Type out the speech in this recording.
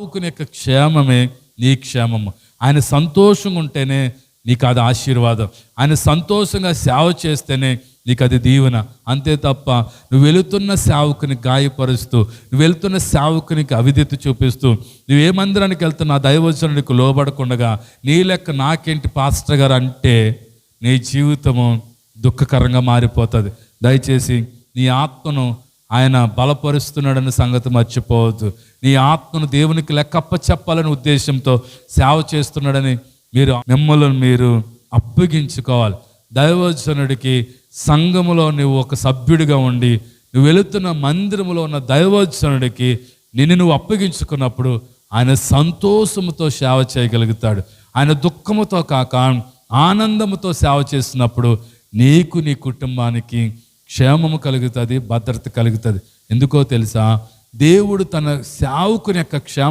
సేవకుని యొక్క క్షేమమే నీ క్షేమము. ఆయన సంతోషంగా ఉంటేనే నీకు అది ఆశీర్వాదం. ఆయన సంతోషంగా సేవ చేస్తేనే నీకు అది దీవెన. అంతే తప్ప నువ్వు వెళుతున్న సేవకుని గాయపరుస్తూ నువ్వు వెళుతున్న సేవకునికి అవిధేత చూపిస్తూ నువ్వు ఏ మందిరానికి వెళ్తున్నా ఆ దైవచనుడికి లోబడకుండగా నీ లెక్క నాకేంటి పాస్టర్ గారు అంటే నీ జీవితము దుఃఖకరంగా మారిపోతుంది. దయచేసి నీ ఆత్మను ఆయన బలపరుస్తున్నాడన్న సంగతి మర్చిపోవద్దు. నీ ఆత్మను దేవునికి లెక్కప్ప చెప్పాలనే ఉద్దేశంతో సేవ చేస్తున్నాడని మీరు మిమ్మల్ని మీరు అప్పగించుకోవాలి. దైవజనుడికి సంఘములో నువ్వు ఒక సభ్యుడిగా ఉండి నువ్వు వెళుతున్న మందిరములో ఉన్న దైవజనుడికి నిన్ను నువ్వు అప్పగించుకున్నప్పుడు ఆయన సంతోషముతో సేవ చేయగలుగుతాడు. ఆయన దుఃఖముతో కాక ఆనందముతో సేవ చేసినప్పుడు నీకు నీ కుటుంబానికి క్షేమము కలుగుతుంది భద్రత కలుగుతుంది. ఎందుకో తెలుసా? దేవుడు తన సేవకుని యొక్క క్షేమ